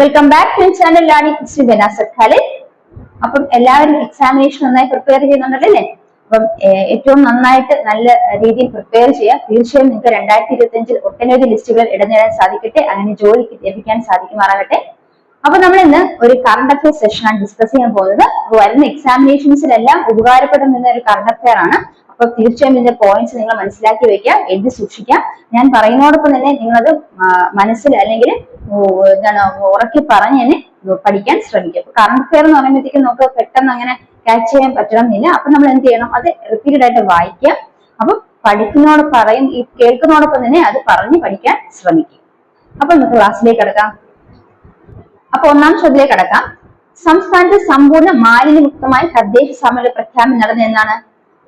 Welcome back to channel learning Sree Banasar Khalid അപ്പം എല്ലാവരും examination നന്നായി പ്രിപ്പയർ ചെയ്യുന്നുണ്ടല്ലേ? അപ്പം ഏറ്റവും നന്നായിട്ട് നല്ല രീതിയിൽ പ്രിപ്പയർ ചെയ്യുക. തീർച്ചയായും നിങ്ങൾക്ക് രണ്ടായിരത്തി ഇരുപത്തി അഞ്ചിൽ ഒട്ടനവധി ലിസ്റ്റുകൾ ഇടനേടാൻ സാധിക്കട്ടെ. അങ്ങനെ ജോലിക്ക് ലഭിക്കാൻ സാധിക്കുമാറാകട്ടെ. അപ്പൊ നമ്മൾ ഇന്ന് ഒരു കറണ്ട് അഫയർ സെഷനാണ് ഡിസ്കസ് ചെയ്യാൻ പോകുന്നത്. അപ്പൊ വരുന്ന എക്സാമിനേഷൻസിലെല്ലാം ഉപകാരപ്പെടുന്ന ഒരു കറണ്ട് അഫയർ ആണ്. അപ്പൊ തീർച്ചയായും ഇതിന്റെ പോയിന്റ്സ് നിങ്ങൾ മനസ്സിലാക്കി വെക്കുക എഴുതി സൂക്ഷിക്കാം ഞാൻ പറയുന്നതോടൊപ്പം തന്നെ നിങ്ങളത് മനസ്സിൽ അല്ലെങ്കിൽ എന്താണ് ഉറക്കി പറഞ്ഞ് തന്നെ പഠിക്കാൻ ശ്രമിക്കുക കറണ്ട് അഫയർ എന്ന് പറയുമ്പോഴത്തേക്കും നമുക്ക് പെട്ടെന്ന് അങ്ങനെ ക്യാച്ച് ചെയ്യാൻ പറ്റണമെന്നില്ല. അപ്പൊ നമ്മൾ എന്ത് ചെയ്യണം? അത് റിപ്പീറ്റഡ് ആയിട്ട് വായിക്കുക അപ്പൊ പഠിക്കുന്നതോട് പറയും ഈ കേൾക്കുന്നതോടൊപ്പം തന്നെ അത് പറഞ്ഞ് പഠിക്കാൻ ശ്രമിക്കും. അപ്പൊ നമുക്ക് ക്ലാസ്സിലേക്ക് കിടക്കാം. അപ്പൊ ഒന്നാം ചോദ്യത്തിലേക്ക് കിടക്കാം. സംസ്ഥാനത്ത് സമ്പൂർണ മാലിന്യമുക്തമായ തദ്ദേശ സമര പ്രഖ്യാപനം നടന്നത് എന്നാണ്.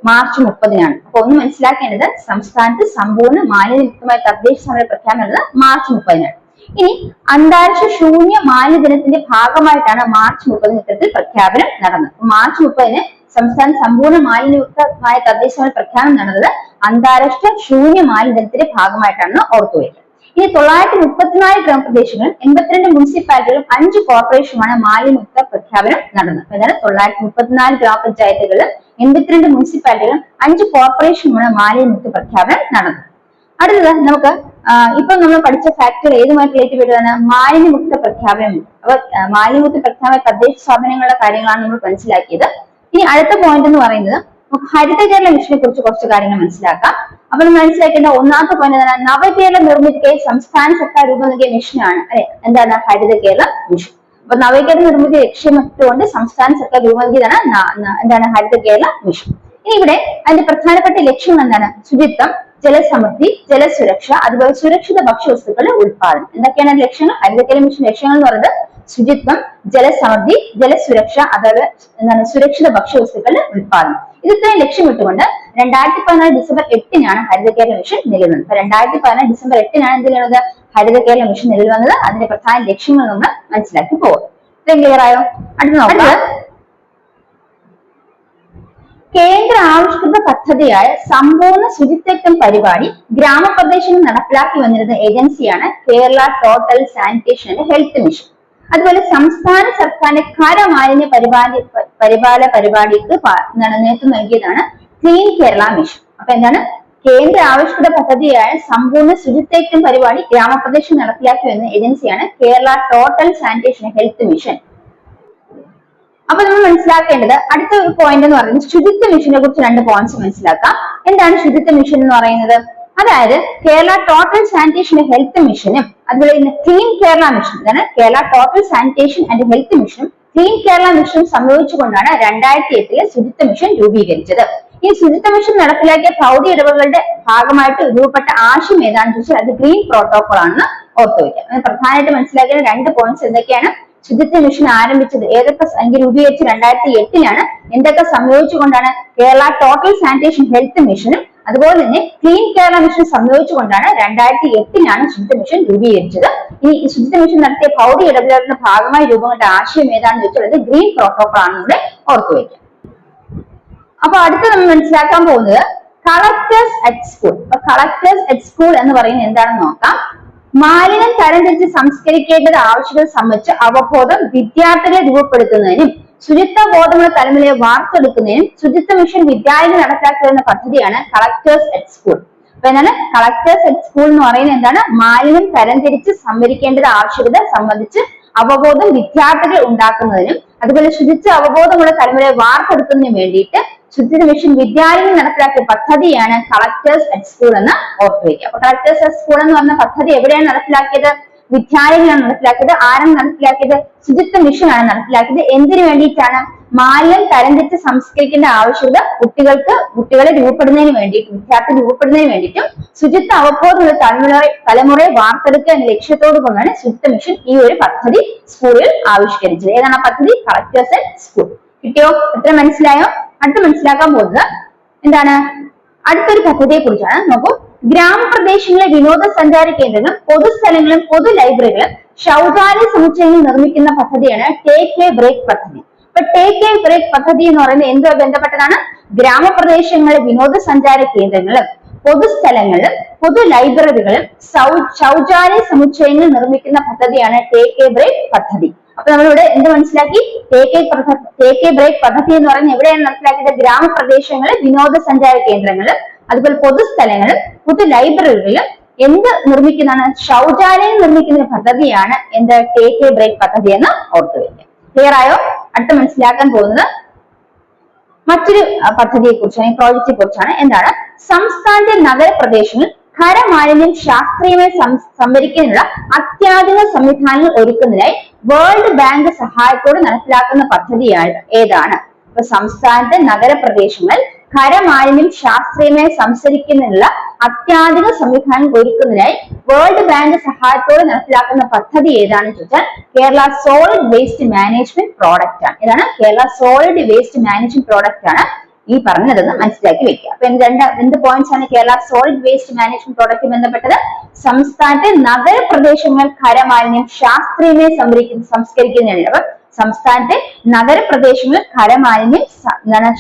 മാർച്ച് മുപ്പതിനാണ്. അപ്പൊ ഒന്ന് മനസ്സിലാക്കേണ്ടത് സംസ്ഥാനത്ത് സമ്പൂർണ മാലിന്യമുക്തമായ തദ്ദേശ സമര പ്രഖ്യാപനം നടന്നത് മാർച്ച് മുപ്പതിനാണ്. ഇനി അന്താരാഷ്ട്ര ശൂന്യ മാലിന്യ ദിനത്തിന്റെ ഭാഗമായിട്ടാണ് മാർച്ച് മുപ്പതിന് ഇത്തരത്തിൽ പ്രഖ്യാപനം നടന്നത്. മാർച്ച് മുപ്പതിന് സംസ്ഥാനം സമ്പൂർണ മാലിന്യമുക്തമായ തദ്ദേശ സ്ഥാപന പ്രഖ്യാപനം നടന്നത് അന്താരാഷ്ട്ര ശൂന്യ മാലിന്യ ദിനത്തിന്റെ ഭാഗമായിട്ടാണ് ഓർത്തുവയ്ക്കുക ഇനി തൊള്ളായിരത്തി മുപ്പത്തിനാല് ഗ്രാമപ്രദേശങ്ങളും എൺപത്തിരണ്ട് മുനിസിപ്പാലിറ്റികളും അഞ്ച് കോർപ്പറേഷനുമാണ് മാലിന്യമുക്ത പ്രഖ്യാപനം നടന്നത്. അതായത് തൊള്ളായിരത്തി മുപ്പത്തിനാല് ഗ്രാമപഞ്ചായത്തുകളിലും എൺപത്തിരണ്ട് മുനിസിപ്പാലിറ്റികളും അഞ്ച് കോർപ്പറേഷനുമാണ് മാലിന്യമുക്ത പ്രഖ്യാപനം നടന്നത്. അടുത്തത് നമുക്ക് ഇപ്പൊ നമ്മൾ പഠിച്ച ഫാക്ടർ ഏതുമായിട്ട് റിലേറ്റ് ചെയ്തതാണ് മാലിന്യമുക്ത പ്രഖ്യാപനം. അപ്പൊ മാലിന്യമുക്ത പ്രഖ്യാപന തദ്ദേശ സ്ഥാപനങ്ങളുടെ കാര്യങ്ങളാണ് നമ്മൾ മനസ്സിലാക്കിയത്. ഇനി അടുത്ത പോയിന്റ് എന്ന് പറയുന്നത് ഹരിത കേരള മിഷനെ കുറിച്ച് കുറച്ച് കാര്യങ്ങൾ മനസ്സിലാക്കാം. അപ്പൊ മനസ്സിലാക്കേണ്ട ഒന്നാമത്തെ പോയിന്റ് എന്താണ് നവകേരള നിർമ്മിതിക്കായി സംസ്ഥാന സർക്കാർ രൂപം നൽകിയ മിഷനാണ്. അല്ലെ? എന്താണ് ഹരിത കേരള മിഷൻ? അപ്പൊ നവകേരള നിർമ്മിതി ലക്ഷ്യമിട്ടുകൊണ്ട് സംസ്ഥാന സർക്കാർ രൂപം നൽകിയതാണ് എന്താണ് ഹരിത കേരള മിഷൻ? ഇനി ഇവിടെ അതിന്റെ പ്രധാനപ്പെട്ട ലക്ഷ്യങ്ങൾ എന്താണ്? ശുചിത്വം ജലസമൃദ്ധി ജലസുരക്ഷ അതുപോലെ സുരക്ഷിത ഭക്ഷ്യവസ്തുക്കളുടെ ഉത്പാദനം എന്തൊക്കെയാണ് ലക്ഷ്യങ്ങൾ ഹരിത കേരള മിഷൻ ലക്ഷ്യങ്ങൾ എന്ന് പറയുന്നത് ശുചിത്വം ജലസമൃദ്ധി ജലസുരക്ഷ അതായത് എന്താണ് സുരക്ഷിത ഭക്ഷ്യവസ്തുക്കളുടെ ഉത്പാദനം ഇത് ഇത്രയും ലക്ഷ്യമിട്ടുകൊണ്ട് രണ്ടായിരത്തി പതിനാല് ഡിസംബർ എട്ടിനാണ് ഹരിത കേരള മിഷൻ നിലവിൽ അപ്പൊ രണ്ടായിരത്തി പതിനാല് ഡിസംബർ എട്ടിനാണ് എന്ത് ചെയ്യുന്നത് ഹരിത കേരള മിഷൻ നിലവിൽ വന്നത്. അതിന്റെ പ്രധാന ലക്ഷ്യങ്ങൾ നമ്മൾ മനസ്സിലാക്കി പോകും ഇത്രയും ക്ലിയർ ആയോ? അടുത്ത നോക്കാം. കേന്ദ്ര ആവിഷ്കൃത പദ്ധതിയായ സമ്പൂർണ ശുചിത്വം പരിപാടി ഗ്രാമപ്രദേശങ്ങൾ നടപ്പിലാക്കി വന്നിരുന്ന ഏജൻസിയാണ് Kerala total sanitation and health mission. അതുപോലെ സംസ്ഥാന സർക്കാരിന്റെ ഖരമാലിന്യ പരിപാലി പരിപാല പരിപാടിക്ക് നേതൃത്വം നൽകിയതാണ് ക്ലീൻ കേരള മിഷൻ. അപ്പൊ എന്താണ്? കേന്ദ്ര ആവിഷ്കൃത പദ്ധതിയായ സമ്പൂർണ ശുചിത്വം പരിപാടി ഗ്രാമപ്രദേശം നടപ്പിലാക്കി വരുന്ന ഏജൻസിയാണ് Kerala total sanitation health mission. അപ്പൊ നമ്മൾ മനസ്സിലാക്കേണ്ടത് അടുത്ത ഒരു പോയിന്റ് എന്ന് പറയുന്നത് ശുചിത്വ മിഷനെ കുറിച്ച് രണ്ട് പോയിന്റ്സ് മനസ്സിലാക്കാം. എന്താണ് ശുചിത്വ മിഷൻ എന്ന് പറയുന്നത്? അതായത് കേരള ടോട്ടൽ സാനിറ്റേഷൻ ഹെൽത്ത് മിഷനും അതുപോലെ ക്ലീൻ കേരള മിഷൻ അതാണ് Kerala total sanitation and health mission clean Kerala mission സംയോജിച്ചുകൊണ്ടാണ് രണ്ടായിരത്തി എട്ടിലെ ശുചിത്വ മിഷൻ രൂപീകരിച്ചത്. ഈ ശുചിത്വ മിഷൻ നടപ്പിലാക്കിയ ഭൗതിക ഇടവുകളുടെ ഭാഗമായിട്ട് രൂപപ്പെട്ട ആശയം ഏതാണെന്ന് ചോദിച്ചാൽ അത് ഗ്രീൻ പ്രോട്ടോകോൾ ആണെന്ന് ഓർത്തുവയ്ക്കാം പ്രധാനമായിട്ട് മനസ്സിലാക്കേണ്ട രണ്ട് പോയിന്റ്സ് എന്തൊക്കെയാണ്? ശുചിത്വ മിഷൻ ആരംഭിച്ചത് ഏതൊക്കെ സംഖ്യ രൂപീകരിച്ച് രണ്ടായിരത്തി എട്ടിലാണ് എന്തൊക്കെ സംയോജിച്ചുകൊണ്ടാണ് കേരള ടോട്ടൽ സാനിറ്റേഷൻ ഹെൽത്ത് മിഷനും അതുപോലെ തന്നെ ക്ലീൻ കേരള മിഷൻ സംയോജിച്ചുകൊണ്ടാണ് രണ്ടായിരത്തി എട്ടിലാണ് ശുചിത്വ മിഷൻ രൂപീകരിച്ചത്. ഈ ശുചിത്വ മിഷൻ നടത്തിയ ഭൗതിക ഇടപെടലിന്റെ ഭാഗമായി രൂപം കൊണ്ട ആശയം ഏതാണെന്ന് വെച്ചുള്ളത് ഗ്രീൻ പ്രോട്ടോകോൾ ആണെന്ന് ഓർത്തുവയ്ക്കാം. അപ്പൊ അടുത്ത നമ്മൾ മനസ്സിലാക്കാൻ പോകുന്നത് collectors at school collectors at school എന്ന് പറയുന്നത് എന്താണെന്ന് നോക്കാം. മാലിന്യം തരംതിരിച്ച് സംസ്കരിക്കേണ്ടത് ആവശ്യകത സംബന്ധിച്ച് അവബോധം വിദ്യാർത്ഥികളെ രൂപപ്പെടുത്തുന്നതിനും ശുചിത്വ ബോധമുള്ള തലമുറയെ വാർത്തെടുക്കുന്നതിനും ശുചിത്വ മിഷൻ വിദ്യാലയം നടപ്പിലാക്കി വരുന്ന പദ്ധതിയാണ് കളക്ടേഴ്സ് അറ്റ് സ്കൂൾ. അപ്പൊ എന്താണ്? കളക്ടേഴ്സ് അറ്റ് സ്കൂൾ എന്ന് പറയുന്നത് എന്താണ്? മാലിന്യം തരംതിരിച്ച് സംഭരിക്കേണ്ടത് ആവശ്യകത സംബന്ധിച്ച് അവബോധം വിദ്യാർത്ഥികൾ ഉണ്ടാക്കുന്നതിനും അതുപോലെ ശുചിത്വ അവബോധമുള്ള തലമുറയെ വാർത്തെടുക്കുന്നതിനും വേണ്ടിയിട്ട് ശുചിത്വ മിഷൻ വിദ്യാലയം നടപ്പിലാക്കിയ പദ്ധതിയാണ് കളക്ടേഴ്സ് അറ്റ് സ്കൂൾ എന്ന് ഓർത്തുവയ്ക്കുക. അപ്പൊ കളക്ടേഴ്സ് അറ്റ് സ്കൂൾ എന്ന് പറഞ്ഞ പദ്ധതി എവിടെയാണ് നടപ്പിലാക്കിയത്? വിദ്യാലയങ്ങളാണ് നടപ്പിലാക്കിയത്. ആരാണ് നടപ്പിലാക്കിയത്? ശുചിത്വ മിഷനാണ് നടപ്പിലാക്കിയത്. എന്തിനു വേണ്ടിയിട്ടാണ്? മാലിന്യം തരംതിരിച്ച് സംസ്കരിക്കേണ്ട ആവശ്യകത കുട്ടികൾക്ക് കുട്ടികളെ രൂപപ്പെടുന്നതിന് വേണ്ടിയിട്ട് വിദ്യാർത്ഥി രൂപപ്പെടുന്നതിന് വേണ്ടിയിട്ടും ശുചിത്വ അവബോധമുള്ള തലമുറ തലമുറയെ വാർത്തെടുക്കുക എന്ന ലക്ഷ്യത്തോടു കൊണ്ടാണ് ശുചിത്വ മിഷൻ ഈ ഒരു പദ്ധതി സ്കൂളിൽ ആവിഷ്കരിച്ചത്. ഏതാണ് ആ പദ്ധതി? കളക്ടേഴ്സ് സ്കൂൾ കിട്ടിയോ? എത്ര മനസ്സിലായോ? അടുത്ത് മനസ്സിലാക്കാൻ പോകുന്നത് എന്താണ്? അടുത്തൊരു പദ്ധതിയെ കുറിച്ചാണ് നോക്കൂ. ഗ്രാമപ്രദേശങ്ങളിലെ വിനോദസഞ്ചാര കേന്ദ്രങ്ങളും പൊതുസ്ഥലങ്ങളും പൊതു ലൈബ്രറികളും ശൗചാലയ സമുച്ചയങ്ങൾ നിർമ്മിക്കുന്ന പദ്ധതിയാണ് ടേക്ക് എ ബ്രേക്ക് പദ്ധതി. അപ്പൊ ടേക്ക് എ ബ്രേക്ക് പദ്ധതി എന്ന് പറയുന്നത് എന്തുമായി ബന്ധപ്പെട്ടതാണ്? ഗ്രാമപ്രദേശങ്ങളിലെ വിനോദസഞ്ചാര കേന്ദ്രങ്ങളും പൊതുസ്ഥലങ്ങളിലും പൊതു ലൈബ്രറികളും ശൗചാലയ സമുച്ചയങ്ങൾ നിർമ്മിക്കുന്ന പദ്ധതിയാണ് ടേക്ക് എ ബ്രേക്ക് പദ്ധതി. അപ്പൊ നമ്മളിവിടെ എന്ത് മനസ്സിലാക്കി? ടേക്ക് എ ടേക്ക് ബ്രേക്ക് പദ്ധതി എന്ന് പറയുന്നത് എവിടെയാണ് മനസ്സിലാക്കിയത്? ഗ്രാമപ്രദേശങ്ങളിൽ വിനോദസഞ്ചാര കേന്ദ്രങ്ങളും അതുപോലെ പൊതുസ്ഥലങ്ങളും പൊതു ലൈബ്രറികളിലും എന്ത് നിർമ്മിക്കുന്നതാണ്? ശൗചാലയം നിർമ്മിക്കുന്ന പദ്ധതിയാണ് എന്ത്? ടേക്ക് എ ബ്രേക്ക് പദ്ധതി എന്ന് ഓർത്തു വയ്ക്കുക. ക്ലിയർ ആയോ? അടുത്ത മനസ്സിലാക്കാൻ പോകുന്നത് മറ്റൊരു പദ്ധതിയെ കുറിച്ചാണ് ഈ പ്രോജക്റ്റിനെ കുറിച്ചാണ് എന്താണ്? സംസ്ഥാനത്തെ നഗരപ്രദേശങ്ങളിൽ ഖരമാലിന്യം ശാസ്ത്രീയമായി സംഭരിക്കാനുള്ള അത്യാധുനിക സംവിധാനങ്ങൾ ഒരുക്കുന്നതിനായി വേൾഡ് ബാങ്ക് സഹായത്തോടെ നടപ്പിലാക്കുന്ന പദ്ധതിയാണ് ഏതാണ്? ഇപ്പൊ സംസ്ഥാനത്തെ നഗരപ്രദേശങ്ങളിൽ ഖരമാലിന്യം ശാസ്ത്രീയമായി സംസരിക്കുന്നതിനുള്ള അത്യാധുനിക സംവിധാനം ഒരുക്കുന്നതിനായി വേൾഡ് ബാങ്ക് സഹായത്തോടെ നടപ്പിലാക്കുന്ന പദ്ധതി ഏതാണെന്ന് ചോദിച്ചാൽ Kerala solid waste management product ആണ്. ഇതാണ് Kerala solid waste management product ആണ്. ഈ പറഞ്ഞതെന്ന് മനസ്സിലാക്കി വെക്കുക. അപ്പൊ രണ്ട് എന്ത് പോയിന്റ്സ് ആണ് Kerala solid waste management product ബന്ധപ്പെട്ടത്? സംസ്ഥാനത്തെ നഗരപ്രദേശങ്ങൾ ഖരമാലിന്യം ശാസ്ത്രീയമായി സംഭരിക്കുന്ന സംസ്കരിക്കുന്നതിന് അപ്പൊ സംസ്ഥാനത്തെ നഗരപ്രദേശങ്ങളിൽ ഖരമാലിന്യം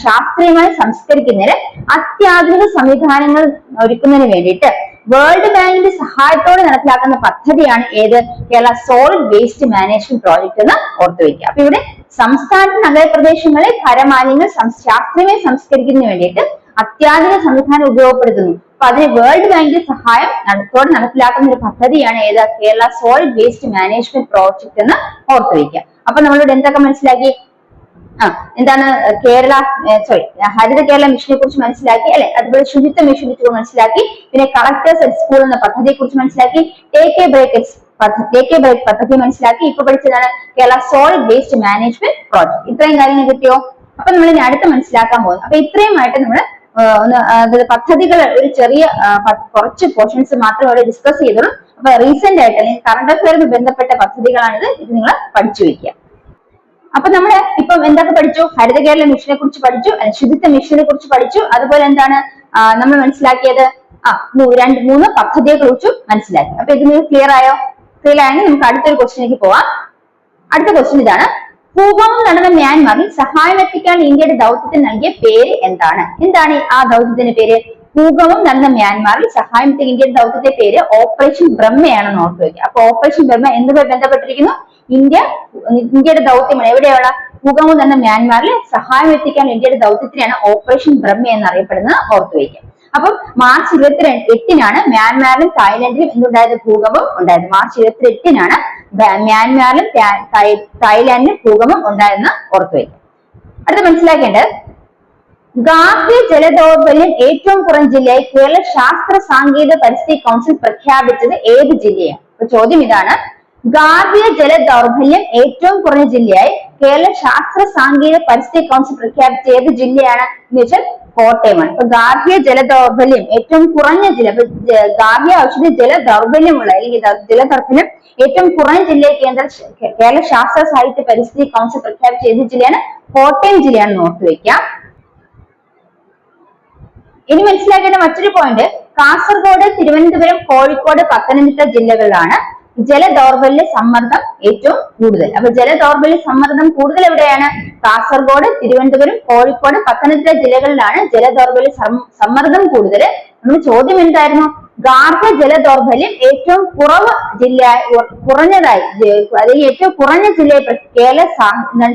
ശാസ്ത്രീയമായി സംസ്കരിക്കുന്നതിന് അത്യാധുനിക സംവിധാനങ്ങൾ ഒരുക്കുന്നതിന് വേണ്ടിയിട്ട് വേൾഡ് ബാങ്കിന്റെ സഹായത്തോടെ നടപ്പിലാക്കുന്ന പദ്ധതിയാണ് ഏത്? Kerala solid waste management project എന്ന് ഓർത്തു വെക്കുക. അപ്പൊ ഇവിടെ സംസ്ഥാനത്തെ നഗരപ്രദേശങ്ങളിൽ ഖരമാലിന്യങ്ങൾ ശാസ്ത്രീയമായി സംസ്കരിക്കുന്നതിന് വേണ്ടിയിട്ട് അത്യാധുനിക സംവിധാനം ഉപയോഗപ്പെടുത്തുന്നു. അപ്പൊ അതിന് വേൾഡ് ബാങ്കിന്റെ സഹായം നടത്തോടെ നടപ്പിലാക്കുന്ന ഒരു പദ്ധതിയാണ് ഏത് Kerala solid waste management project എന്ന് ഓർത്തു വെക്കുക. അപ്പൊ നമ്മളിവിടെ എന്തൊക്കെ മനസ്സിലാക്കി? എന്താണ് കേരള സോറി ഹരിത കേരള മിഷനെ കുറിച്ച് മനസ്സിലാക്കി അല്ലെ അതുപോലെ ശുചിത്വ മിഷനെ കുറിച്ച് മനസ്സിലാക്കി പിന്നെ കളക്ടേഴ്സ് അറ്റ് സ്കൂൾ എന്ന പദ്ധതിയെ കുറിച്ച് മനസ്സിലാക്കി ടേക്ക് എ ബ്രേക്ക് ടേക്ക് പദ്ധതി മനസ്സിലാക്കി ഇപ്പൊ പഠിച്ചതാണ് Kerala solid waste management project ഇത്രയും കാര്യങ്ങൾ കിട്ടിയോ? അപ്പൊ നമ്മൾ ഇനി അടുത്ത് മനസ്സിലാക്കാൻ പോകുന്നു. അപ്പൊ ഇത്രയുമായിട്ട് നമ്മൾ ഒന്ന് പദ്ധതികൾ ഒരു ചെറിയ കുറച്ച് പോർഷൻസ് മാത്രം അവിടെ ഡിസ്കസ് ചെയ്തുള്ളൂ. അപ്പൊ റീസെന്റ് ആയിട്ട് അല്ലെങ്കിൽ കറണ്ട് അഫയറുമായി ബന്ധപ്പെട്ട പദ്ധതികളാണിത്. ഇത് നിങ്ങൾ പഠിച്ചു വെക്കുക അപ്പൊ നമ്മൾ ഇപ്പം എന്തൊക്കെ പഠിച്ചു? ഹരിത കേരള മിഷനെ കുറിച്ച് പഠിച്ചു ശുചിത്വ മിഷനെ കുറിച്ച് പഠിച്ചു. അതുപോലെ എന്താണ്? നമ്മൾ മനസ്സിലാക്കിയത് ആ രണ്ട് മൂന്ന് പദ്ധതിയെ കുറിച്ചും മനസ്സിലാക്കി. അപ്പൊ ഇത് നിങ്ങൾക്ക് ക്ലിയർ ആയോ? ക്ലിയർ ആയെങ്കിൽ നമുക്ക് അടുത്തൊരു ക്വസ്റ്റിനേക്ക് പോവാം. അടുത്ത ക്വസ്റ്റ്യൻ ഇതാണ്. ഭൂകമ്പം നടന്ന മ്യാൻമാറിൽ സഹായം എത്തിക്കാൻ ഇന്ത്യയുടെ ദൗത്യത്തിന് നൽകിയ പേര് എന്താണ്? എന്താണ് ആ ദൗത്യത്തിന്റെ പേര്? ഭൂകമ്പം നടന്ന മ്യാൻമാറിൽ സഹായം ഇന്ത്യയുടെ ദൗത്യത്തിന്റെ പേര് ഓപ്പറേഷൻ ബ്രഹ്മയാണെന്ന് ഓർത്തു വെക്കുക. അപ്പൊ ഓപ്പറേഷൻ ബ്രഹ്മ എന്തുമായി ബന്ധപ്പെട്ടിരിക്കുന്നു? ഇന്ത്യ ഇന്ത്യയുടെ ദൗത്യമാണ്. എവിടെയാണ്? ഭൂകമ്പം തന്നെ മ്യാൻമാറിൽ സഹായം എത്തിക്കാൻ ഇന്ത്യയുടെ ദൗത്യത്തിനാണ് ഓപ്പറേഷൻ ബ്രഹ്മ എന്നറിയപ്പെടുന്നത് ഓർത്തു വയ്ക്കുക. അപ്പം മാർച്ച് ഇരുപത്തി എട്ടിനാണ് മ്യാൻമാറിലും തായ്ലൻഡിലും എന്തുണ്ടായത്? ഭൂകമ്പം ഉണ്ടായത്. മാർച്ച് ഇരുപത്തി എട്ടിനാണ് മ്യാൻമാറിലും തായ്ലാന്റിലും ഭൂകമ്പം ഉണ്ടായെന്ന് ഓർത്തു അടുത്ത് മനസ്സിലാക്കേണ്ടത് ഗാർഹിക ജലദൗർബല്യം ഏറ്റവും കുറഞ്ഞ ജില്ലയായി കേരള ശാസ്ത്ര സാങ്കേതിക പരിസ്ഥിതി കൗൺസിൽ പ്രഖ്യാപിച്ചത് ഏത് ജില്ലയാണ്? ചോദ്യം ഇതാണ്. ഗാർഹിക ജല ദൗർബല്യം ഏറ്റവും കുറഞ്ഞ ജില്ലയായി കേരള ശാസ്ത്ര സാങ്കേതിക പരിസ്ഥിതി കൗൺസിൽ പ്രഖ്യാപിച്ച ഏത് ജില്ലയാണ്? എന്ന് വെച്ചാൽ കോട്ടയമാണ്. അപ്പൊ ഗാർഹിക ജല ദൗർബല്യം ഏറ്റവും കുറഞ്ഞ ജില്ല. അപ്പൊ ഗാർഹിക ഔഷധ ജല ദൗർബല്യമുള്ള അല്ലെങ്കിൽ ജല ഏറ്റവും കുറഞ്ഞ ജില്ലയെ കേന്ദ്ര കേരള ശാസ്ത്ര സാഹിത്യ പരിസ്ഥിതി കൗൺസിൽ പ്രഖ്യാപിച്ച ഏത് ജില്ലയാണ്? കോട്ടയം ജില്ലയാണ് ഓർത്തു വെക്കാം ഇനി മനസ്സിലാക്കേണ്ട മറ്റൊരു പോയിന്റ് കാസർഗോഡ് തിരുവനന്തപുരം കോഴിക്കോട് പത്തനംതിട്ട ജില്ലകളിലാണ് ജലദൗർബല്യ സമ്മർദ്ദം ഏറ്റവും കൂടുതൽ. അപ്പൊ ജലദൗർബല്യ സമ്മർദ്ദം കൂടുതൽ എവിടെയാണ്? കാസർഗോഡ് തിരുവനന്തപുരം കോഴിക്കോട് പത്തനംതിട്ട ജില്ലകളിലാണ് ജലദൗർബല്യ സമ്മർദ്ദം കൂടുതൽ. നമ്മുടെ ചോദ്യം എന്തായിരുന്നു? ഗാർഹിക ജലദൗർബല്യം ഏറ്റവും കുറവ് ജില്ല കുറഞ്ഞതായി അല്ലെങ്കിൽ ഏറ്റവും കുറഞ്ഞ ജില്ലയെ കേരള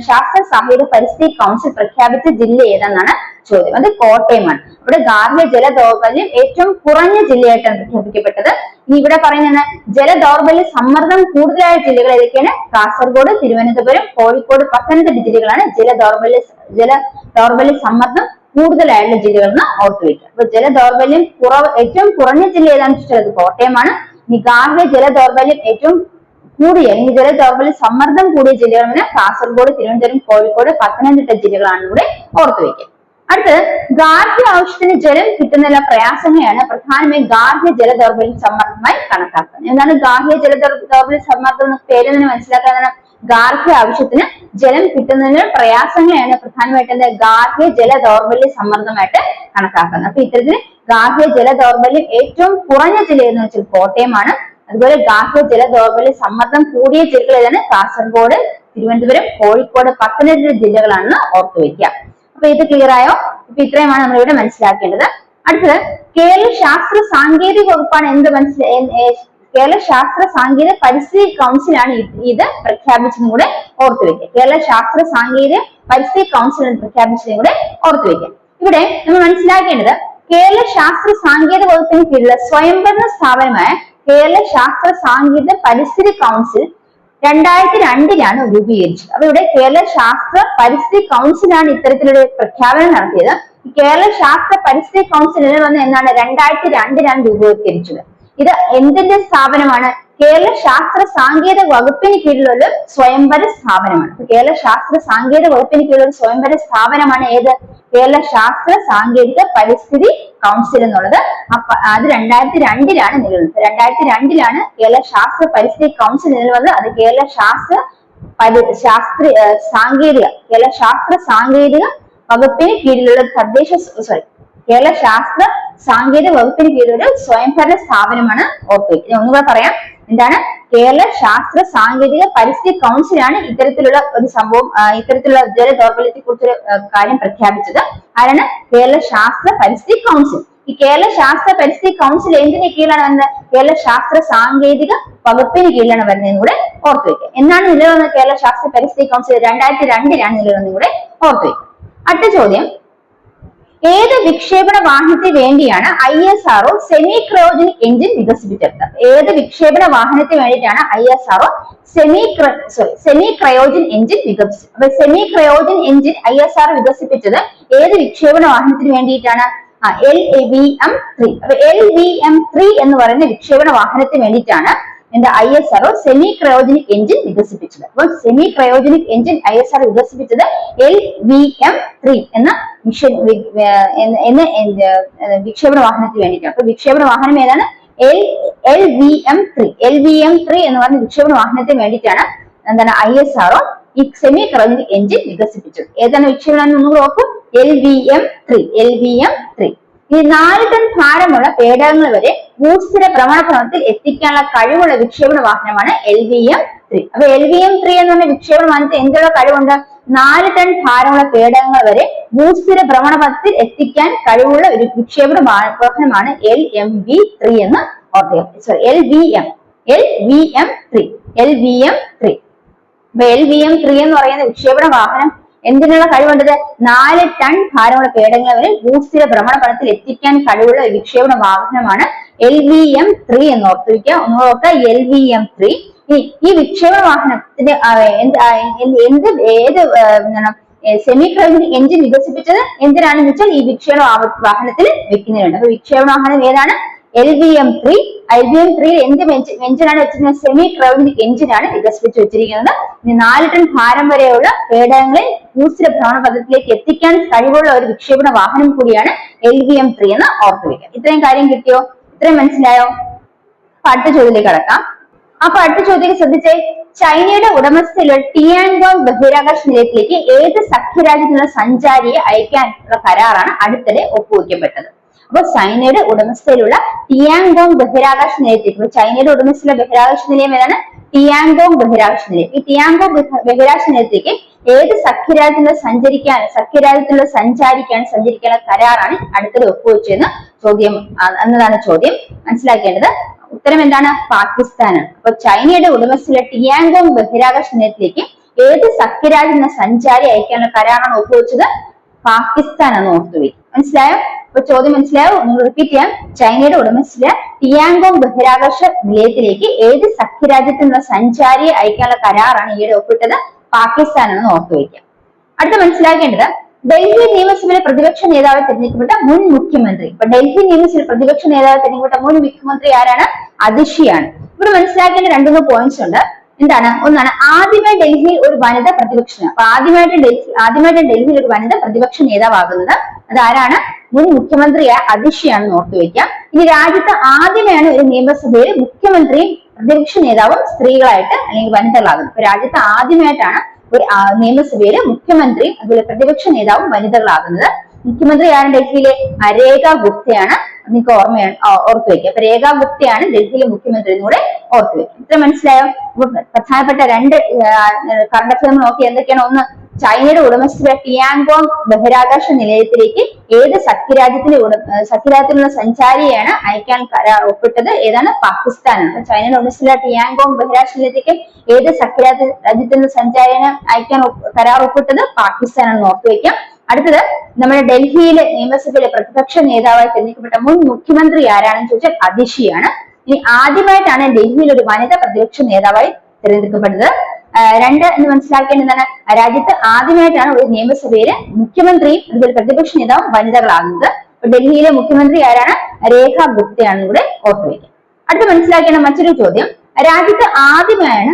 ശാസ്ത്ര സാഹിത്യ പരിസ്ഥിതി കൗൺസിൽ പ്രഖ്യാപിച്ച ജില്ല ഏതെന്നാണ് ചോദ്യം. അത് കോട്ടയമാണ്. ഇവിടെ ഗാർഹിക ജലദൗർബല്യം ഏറ്റവും കുറഞ്ഞ ജില്ലയായിട്ടാണ് പ്രഖ്യാപിക്കപ്പെട്ടത്. ഇനി ഇവിടെ പറയുന്നത് ജലദൗർബല്യ സമ്മർദ്ദം കൂടുതലായ ജില്ലകൾ ഏതൊക്കെയാണ്? കാസർഗോഡ് തിരുവനന്തപുരം കോഴിക്കോട് പത്തനംതിട്ട ജില്ലകളാണ് ജലദൗർബല്യ ജല ദൗർബല്യ സമ്മർദ്ദം കൂടുതലായുള്ള ജില്ലകളെന്ന് ഓർത്തു വെക്കുക. അപ്പൊ ജലദൗർബല്യം കുറവ് ഏറ്റവും കുറഞ്ഞ ജില്ല ഏതാണെന്ന് വെച്ചിട്ടുള്ളത് കോട്ടയമാണ്. ഇനി ഗാർഹിക ജലദൗർബല്യം ഏറ്റവും കൂടിയ അല്ലെങ്കിൽ ജല ദൗർബല്യ സമ്മർദ്ദം കൂടിയ ജില്ലകൾ കാസർഗോഡ് തിരുവനന്തപുരം കോഴിക്കോട് പത്തനംതിട്ട ജില്ലകളാണ് ഓർത്തു വെക്കുക. അടുത്ത് ഗാർഹിക ആവശ്യത്തിന് ജലം കിട്ടുന്നതിനുള്ള പ്രയാസങ്ങളെയാണ് പ്രധാനമായും ഗാർഹിക ജലദൗർബല്യം സമ്മർദ്ദമായി കണക്കാക്കുന്നത്. എന്താണ് ഗാർഹിക ജലദൗർബല്യ ദൗർ- സമ്മർദ്ദം എന്ന പേരിൽ നിന്ന് മനസ്സിലാക്കാനാണ് ഗാർഹിക ആവശ്യത്തിന് ജലം കിട്ടുന്നതിന് പ്രയാസങ്ങളെയാണ് പ്രധാനമായിട്ടും എന്താ ഗാർഹിക ജല ദൗർബല്യ സമ്മർദ്ദമായിട്ട് കണക്കാക്കുന്നത്. അപ്പൊ ഇത്തരത്തിൽ ഗാർഹിക ജല ദൗർബല്യം ഏറ്റവും കുറഞ്ഞ ജില്ല എന്ന് വെച്ചാൽ കോട്ടയമാണ്. അതുപോലെ ഗാർഹിക ജല ദൗർബല്യ സമ്മർദ്ദം കൂടിയ ജില്ലകൾ ഏതാണ് കാസർഗോഡ് തിരുവനന്തപുരം കോഴിക്കോട് പത്തനംതിട്ട ജില്ലകളാണെന്ന് ഓർത്തു വയ്ക്കുക അപ്പൊ ഇത് ക്ലിയർ ആയോ? അപ്പൊ ഇത്രയുമാണ് നമ്മൾ ഇവിടെ മനസ്സിലാക്കേണ്ടത്. അടുത്തത് കേരള ശാസ്ത്ര സാങ്കേതിക വകുപ്പാണ് എന്ത് മനസ്സിലായി കേരള ശാസ്ത്ര സാങ്കേതിക പരിസ്ഥിതി കൗൺസിലാണ് ഇത് പ്രഖ്യാപിച്ചതും കൂടെ ഓർത്തു വെക്കുക. കേരള ശാസ്ത്ര സാങ്കേതിക പരിസ്ഥിതി കൗൺസിൽ പ്രഖ്യാപിച്ചതും കൂടെ ഓർത്തു വെക്കുക. ഇവിടെ നമ്മൾ മനസ്സിലാക്കേണ്ടത് കേരള ശാസ്ത്ര സാങ്കേതിക വകുപ്പിന് കീഴിലുള്ള സ്വയംഭരണ സ്ഥാപനമായ കേരള ശാസ്ത്ര സാങ്കേതിക പരിസ്ഥിതി കൗൺസിൽ രണ്ടായിരത്തി രണ്ടിലാണ് രൂപീകരിച്ചത്. അപ്പൊ ഇവിടെ കേരള ശാസ്ത്ര പരിസ്ഥിതി ആണ് ഇത്തരത്തിലൊരു പ്രഖ്യാപനം നടത്തിയത്. കേരള ശാസ്ത്ര പരിസ്ഥിതി കൗൺസിൽ പറഞ്ഞ എന്നാണ്? രണ്ടായിരത്തി രണ്ടിലാണ് രൂപീകരിച്ചത്. ഇത് എന്തിന്റെ സ്ഥാപനമാണ്? കേരള ശാസ്ത്ര സാങ്കേതിക വകുപ്പിന് കീഴിലുള്ള ഒരു സ്വയംഭര സ്ഥാപനമാണ് കേരള ശാസ്ത്ര സാങ്കേതിക വകുപ്പിന് കീഴിലുള്ള സ്വയംഭര സ്ഥാപനമാണ് ഏത്? കേരള ശാസ്ത്ര സാങ്കേതിക പരിസ്ഥിതി കൗൺസിൽ എന്നുള്ളത്. അത് രണ്ടായിരത്തി രണ്ടിലാണ് നിലവിലുള്ളത്. രണ്ടായിരത്തി രണ്ടിലാണ് കേരള ശാസ്ത്ര പരിസ്ഥിതി കൗൺസിൽ നിലവിൽ വന്നത് അത് കേരള ശാസ്ത്ര പരി ശാസ്ത്രീയ സാങ്കേതിക കേരള ശാസ്ത്ര സാങ്കേതിക വകുപ്പിന് കീഴിലുള്ള തദ്ദേശ സോറി കേരള ശാസ്ത്ര സാങ്കേതിക വകുപ്പിന് കീഴിലുള്ള ഒരു സ്വയംഭരണ സ്ഥാപനമാണ് ഞാൻ ഒന്നുകൂടെ പറയാം. എന്താണ്? കേരള ശാസ്ത്ര സാങ്കേതിക പരിസ്ഥിതി കൗൺസിലാണ് ഇത്തരത്തിലുള്ള ഒരു സംഭവം ഇത്തരത്തിലുള്ള ജല ദൗർബല്യത്തെ കുറിച്ചൊരു കാര്യം പ്രഖ്യാപിച്ചത്. ആരാണ്? കേരള ശാസ്ത്ര പരിസ്ഥിതി കൗൺസിൽ. ഈ കേരള ശാസ്ത്ര പരിസ്ഥിതി കൗൺസിൽ എന്തിന്റെ കീഴിലാണ് വരുന്നത്? കേരള ശാസ്ത്ര സാങ്കേതിക വകുപ്പിന് കീഴിലാണ് വരുന്നതെന്ന് കൂടെ ഓർത്തു വയ്ക്കുക. എന്നാണ് നിലവിൽ കേരള ശാസ്ത്ര പരിസ്ഥിതി കൗൺസിൽ? രണ്ടായിരത്തി രണ്ടിലാണ് നിലവിൽ കൂടെ ഓർത്തു വയ്ക്കുക. അടുത്ത ചോദ്യം. ഏത് വിക്ഷേപണ വാഹനത്തിന് വേണ്ടിയാണ് I S R O semi cryogenic engine വികസിപ്പിച്ചെടുത്തത്? ഏത് വിക്ഷേപണ വാഹനത്തിന് വേണ്ടിയിട്ടാണ് I S R O semi sorry semi cryogen engine വികസിപ്പിച്ചത്? അപ്പൊ semi cryogen engine I S R വികസിപ്പിച്ചത് ഏത് വിക്ഷേപണ വാഹനത്തിന് വേണ്ടിയിട്ടാണ്? L V M three. അപ്പൊ എൽ വി എം ത്രീ എന്ന് പറയുന്ന വിക്ഷേപണ വാഹനത്തിന് വേണ്ടിയിട്ടാണ് എന്താ I S R O semi cryogenic engine വികസിപ്പിച്ചത്. അപ്പോൾ semi cryogenic engine I S R വികസിപ്പിച്ചത് എൽ വി എം ത്രീ എന്ന മിഷൻ എന്ന വിക്ഷേപണ വാഹനത്തിന് വേണ്ടിയിട്ടാണ്. അപ്പൊ വിക്ഷേപണ വാഹനം ഏതാണ്? L L V M three L V M three എന്ന് പറഞ്ഞ വിക്ഷേപണ വാഹനത്തിന് വേണ്ടിയിട്ടാണ് എന്താണ് ഐ എസ് ആർഒ ഈ സെമി ക്രയോജനിക് എഞ്ചിൻ വികസിപ്പിച്ചത്. ഏതാണ് വിക്ഷേപണം ഒന്നുകൂടെ നോക്കും L V M three L V M three ഈ നാല് ടൺ ഭാരമുള്ള പേടകങ്ങൾ വരെ ഭൂസ്ഥിര ഭ്രമണപഥത്തിൽ എത്തിക്കാനുള്ള കഴിവുള്ള വിക്ഷേപണ വാഹനമാണ് എൽ വി എം ത്രീ അപ്പൊ എൽ വി എം ത്രീ എന്ന് പറഞ്ഞ വിക്ഷേപണ വാഹനത്തിൽ എന്തുള്ള കഴിവുണ്ട്? നാല് ടൺ ഭാരമുള്ള പേടകങ്ങൾ വരെ ഭൂസ്ഥിര ഭ്രമണപഥത്തിൽ എത്തിക്കാൻ കഴിവുള്ള ഒരു വിക്ഷേപണ വാഹനമാണ് എൽ എം വി ത്രീ എന്ന് ഓർക്കുക sorry L V M. L V M three L V M three അപ്പൊ എൽ വി എം ത്രീ എന്ന് പറയുന്ന വിക്ഷേപണ വാഹനം എന്തിനുള്ള കഴിവുണ്ടത് നാല് ടൺ ഭാരമുള്ള പേടകങ്ങൾ വരെ ഭൂസ്ഥിര ഭ്രമണപഥത്തിൽ എത്തിക്കാൻ കഴിവുള്ള വിക്ഷേപണ വാഹനമാണ് എൽ വി എം ത്രീ എന്ന് ഓർത്തു വയ്ക്കുക ഒന്ന് ഓർക്കുക. എൽ വി എം ത്രീ ഈ വിക്ഷേപ വാഹനത്തിന്റെ എന്ത് ഏത് എന്താണ് സെമി പ്രൈവറ്റ് എഞ്ചിൻ വികസിപ്പിച്ചത്? എന്തിനാണെന്ന് വെച്ചാൽ ഈ വിക്ഷേപണ വാഹനത്തിൽ വെക്കുന്നതിനുണ്ട്. അപ്പൊ വിക്ഷേപണ വാഹനം ഏതാണ് L V M three L V M three എന്ത് എഞ്ചിനാണ് വെച്ചിരിക്കുന്നത്? സെമി ക്രയോജനിക് എഞ്ചിനാണ് വികസിപ്പിച്ച് വെച്ചിരിക്കുന്നത്. ഇനി നാല് ടൺ ഭാരം വരെയുള്ള പേടകങ്ങളെ ഭൂസ്ഥിര ഭ്രമണപഥത്തിലേക്ക് എത്തിക്കാൻ കഴിവുള്ള ഒരു വിക്ഷേപണ വാഹനം കൂടിയാണ് എൽ വി എം ത്രീ എന്ന് ഓർത്തു വെക്കുക. ഇത്രയും കാര്യം കിട്ടിയോ? ഇത്രയും മനസ്സിലായോ? അടുത്ത ചോദ്യത്തിലേക്ക് കടക്കാം. അപ്പൊ അടുത്ത ചോദ്യം ശ്രദ്ധിച്ചേ ചൈനയുടെ ഉടമസ്ഥയിലുള്ള ടിയാൻഗോങ് ബഹിരാകാശ നിലയത്തിലേക്ക് ഏത് സഖ്യരാജ്യത്തിനുള്ള സഞ്ചാരിയെ അയക്കാനുള്ള കരാറാണ് അടുത്തിടെ ഒപ്പുവെക്കപ്പെട്ടത്. അപ്പൊ ചൈനയുടെ ഉടമസ്ഥയിലുള്ള ടിയാൻഗോങ് ബഹിരാകാശ നിലയത്തിലേക്ക് ചൈനയുടെ ഉടമസ്ഥയിലുള്ള ബഹിരാകാശ നിലയം ഏതാണ്? ടിയാൻഗോങ് ബഹിരാകാശ നിലയം. ഈ ടിയാൻഗോങ് ബഹിരാകാശ നിലയത്തിലേക്ക് ഏത് സഖ്യരാജ്യത്തിലുള്ള സഞ്ചരിക്കാൻ സഖ്യരാജ്യത്തിലുള്ള സഞ്ചാരിക്കാൻ സഞ്ചരിക്കാനുള്ള കരാറാണ് അടുത്തിടെ ഒപ്പുവെച്ചതെന്ന് ചോദ്യം എന്നതാണ് ചോദ്യം. മനസ്സിലാക്കേണ്ടത് ഉത്തരം എന്താണ്? പാകിസ്ഥാനാണ്. അപ്പൊ ചൈനയുടെ ഉടമസ്ഥയിലെ ടിയാങ്കോങ് ബഹിരാകാശ നിലയത്തിലേക്ക് ഏത് സഖ്യരാജ് എന്ന സഞ്ചാരി അയക്കാനുള്ള കരാറാണ് ഒപ്പുവെച്ചത് പാകിസ്ഥാൻ എന്ന് ഓർത്തുപോയി മനസ്സിലായോ? അപ്പൊ ചോദ്യം മനസ്സിലായോ? ഒന്ന് റിപ്പീറ്റ് ചെയ്യാം. ചൈനയുടെ ഉടമസ്ഥയിലെ ടിയാങ്കോങ് ബഹിരാകാശ നിലയത്തിലേക്ക് ഏത് സഖ്യരാജ്യത്തിനുള്ള സഞ്ചാരിയെ അയക്കാനുള്ള കരാറാണ് ഈയിടെ ഒപ്പിട്ടത്? പാകിസ്ഥാൻ എന്ന് ഓർത്തുവയ്ക്കാം അടുത്ത മനസ്സിലാക്കേണ്ടത് ഡൽഹി നിയമസഭയിലെ പ്രതിപക്ഷ നേതാവ് തിരഞ്ഞെടുക്കപ്പെട്ട മുൻ മുഖ്യമന്ത്രി. ഇപ്പൊ ഡൽഹി നിയമസഭയിലെ പ്രതിപക്ഷ നേതാവ് തിരഞ്ഞെടുക്കപ്പെട്ട മുൻ മുഖ്യമന്ത്രി ആരാണ്? അതിഷിയാണ് ഇവിടെ മനസ്സിലാക്കേണ്ട രണ്ടു മൂന്ന് പോയിന്റ്സ് ഉണ്ട്. എന്താണ്? ഒന്നാണ് ആദ്യമായി ഡൽഹിയിൽ ഒരു വനിത പ്രതിപക്ഷ അപ്പൊ ആദ്യമായിട്ട് ഡൽഹി ആദ്യമായിട്ട് ഡൽഹിയിൽ ഒരു വനിത പ്രതിപക്ഷ നേതാവാകുന്നത് അത് ആരാണ് മുൻ മുഖ്യമന്ത്രിയായ അതിഷിയാണെന്ന് ഓർത്തു വെക്കാം ഇനി രാജ്യത്ത് ആദ്യമായാണ് ഒരു നിയമസഭയിൽ മുഖ്യമന്ത്രിയും പ്രതിപക്ഷ നേതാവും സ്ത്രീകളായിട്ട് അല്ലെങ്കിൽ വനിതകളാകുന്നത്. അപ്പൊ രാജ്യത്ത് ആദ്യമായിട്ടാണ് നിയമസഭയിലെ മുഖ്യമന്ത്രിയും അതുപോലെ പ്രതിപക്ഷ നേതാവും വനിതകളാകുന്നത്. മുഖ്യമന്ത്രി ആരാണ് ഡൽഹിയിലെ? രേഖ ഗുപ്തയാണ്. നിങ്ങൾക്ക് ഓർമ്മയാണ് ഓർത്തു വെക്കുക അപ്പൊ രേഖ ഗുപ്തയാണ് ഡൽഹിയിലെ മുഖ്യമന്ത്രി കൂടെ ഓർത്തു വെക്കുക ഇത്ര മനസ്സിലായോ? പ്രധാനപ്പെട്ട രണ്ട് കറണ്ട് അഫയർ നോക്കി എന്തൊക്കെയാണ് ഒന്ന് ചൈനയുടെ ഉടമസ്ഥത ടിയാങ്കോങ് ബഹിരാകാശ നിലയത്തിലേക്ക് ഏത് സഖ്യരാജ്യത്തിന്റെ ഉട സഖ്യ സഖ്യരാജ്യത്തിലുള്ള സഞ്ചാരിയെയാണ് അയക്കാൻ കരാർ ഒപ്പിട്ടത്? ഏതാണ്? പാകിസ്ഥാനാണ്. ചൈനയുടെ ഉടമസ്ഥത ടിയാങ്കോങ് ബഹിരാകാശ നിലയത്തിലേക്ക് ഏത് സഖ്യരാജ്യ രാജ്യത്തിന്റെ സഞ്ചാരിയെ അയക്കാൻ കരാർ ഒപ്പിട്ടത്? പാകിസ്ഥാനാണ് ഓർത്തു അടുത്തത് നമ്മുടെ ഡൽഹിയിലെ നിയമസഭയിലെ പ്രതിപക്ഷ നേതാവായി തിരഞ്ഞെടുക്കപ്പെട്ട മുൻ മുഖ്യമന്ത്രി ആരാണെന്ന് ചോദിച്ചാൽ അതിഷിയാണ് ഇനി ആദ്യമായിട്ടാണ് ഡൽഹിയിൽ ഒരു വനിതാ പ്രതിപക്ഷ നേതാവായി തിരഞ്ഞെടുക്കപ്പെട്ടത്. രണ്ട് എന്ന് മനസ്സിലാക്കേണ്ടതാണ്. രാജ്യത്ത് ആദ്യമായിട്ടാണ് ഒരു നിയമസഭയിലെ മുഖ്യമന്ത്രിയും അതുപോലെ പ്രതിപക്ഷ നേതാവും വനിതകളാകുന്നത്. ഡൽഹിയിലെ മുഖ്യമന്ത്രി ആരാണ്? രേഖ ഗുപ്തയാണ് കൂടെ ഓർത്തുവയ്ക്കുക അടുത്ത് മനസ്സിലാക്കേണ്ട മറ്റൊരു ചോദ്യം. രാജ്യത്ത് ആദ്യമായാണ്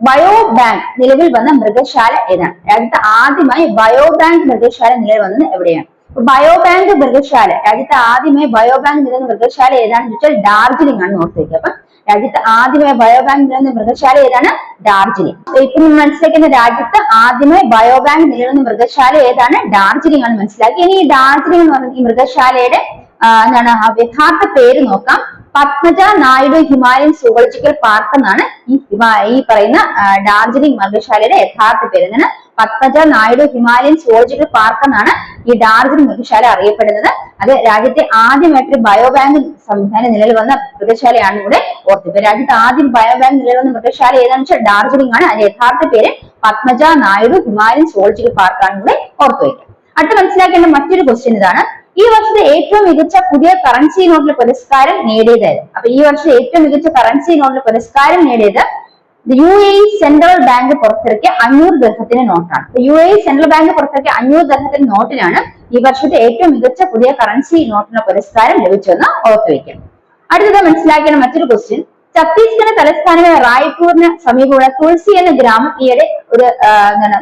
ബയോ ബാങ്ക് നിലവിൽ വന്ന മൃഗശാല ഏതാണ്? രാജ്യത്ത് ആദ്യമായി ബയോ ബാങ്ക് മൃഗശാല നിലവിൽ വന്നത് എവിടെയാണ്? ബയോ ബാങ്ക് മൃഗശാല രാജ്യത്ത് ആദ്യമായി ബയോ ബാങ്ക് നിലവിൽ മൃഗശാല ഏതാണെന്ന് ചോദിച്ചാൽ ഡാർജിലിംഗ് ആണ് ഓർത്തു വയ്ക്കുക അപ്പൊ രാജ്യത്ത് ആദ്യമായി ബയോ ബാങ്ക് നിലനിന്ന മൃഗശാല ഏതാണ്? ഡാർജിലിംഗ്. ഇപ്പൊ നിങ്ങൾ മനസ്സിലാക്കുന്ന രാജ്യത്ത് ആദ്യമായി ബയോ ബാങ്ക് നിലനിന്ന മൃഗശാല ഏതാണ്? ഡാർജിലിംഗ് ആണ് മനസ്സിലാക്കി. ഇനി ഈ ഡാർജിലിംഗ് എന്ന് പറഞ്ഞ ഈ മൃഗശാലയുടെ എന്താണ് യഥാർത്ഥ പേര് നോക്കാം. Padmaja Naidu Himalayan zoological park എന്നാണ് ഈ ഈ പറയുന്ന ഡാർജിലിംഗ് മൃഗശാലയുടെ യഥാർത്ഥ പേര്. എന്താണ്? Padmaja Naidu Himalayan zoological park എന്നാണ് ഈ ഡാർജിലിംഗ് മൃഗശാല അറിയപ്പെടുന്നത്. അത് രാജ്യത്തെ ആദ്യമായിട്ട് ബയോബാങ്ക് സംവിധാനം നിലവിൽ വന്ന മൃഗശാലയാണ് ഇവിടെ ഓർത്തിപ്പോ രാജ്യത്തെ ആദ്യം ബയോബാങ്ക് നിലവിൽ വന്ന മൃഗശാല ഏതാണെന്ന് വെച്ചാൽ ഡാർജിലിംഗ് ആണ്. അതിന്റെ യഥാർത്ഥ പേര് പത്മജ നായിഡു ഹിമാലയൻ സുവോളജിക്കൽ പാർക്കാണ് ഇവിടെ ഓർത്തു വയ്ക്കുക അടുത്ത് മനസ്സിലാക്കേണ്ട മറ്റൊരു ക്വസ്റ്റ്യൻ ഇതാണ്. ഈ വർഷത്തെ ഏറ്റവും മികച്ച പുതിയ കറൻസി നോട്ടിലെ പുരസ്കാരം നേടിയതായത് അപ്പൊ ഈ വർഷത്തെ ഏറ്റവും മികച്ച കറൻസി നോട്ടിലെ പുരസ്കാരം നേടിയത് യു എ സെൻട്രൽ ബാങ്ക് പുറത്തിറക്കിയ അഞ്ഞൂറ് ദർഹത്തിന്റെ നോട്ടാണ്. യു എ സെൻട്രൽ ബാങ്ക് പുറത്തിറക്കിയ അഞ്ഞൂറ് ദർഹത്തിന്റെ നോട്ടിനാണ് ഈ വർഷത്തെ ഏറ്റവും മികച്ച പുതിയ കറൻസി നോട്ടിന് പുരസ്കാരം ലഭിച്ചതെന്ന് ഓർത്തു വയ്ക്കണം അടുത്തത് മനസ്സിലാക്കേണ്ട മറ്റൊരു ക്വസ്റ്റ്യൻ ഛത്തീസ്ഗഡ് തലസ്ഥാനമായ റായ്പൂരിന് സമീപമുള്ള തുളസി എന്ന ഗ്രാമം ഈയിടെ ഒരു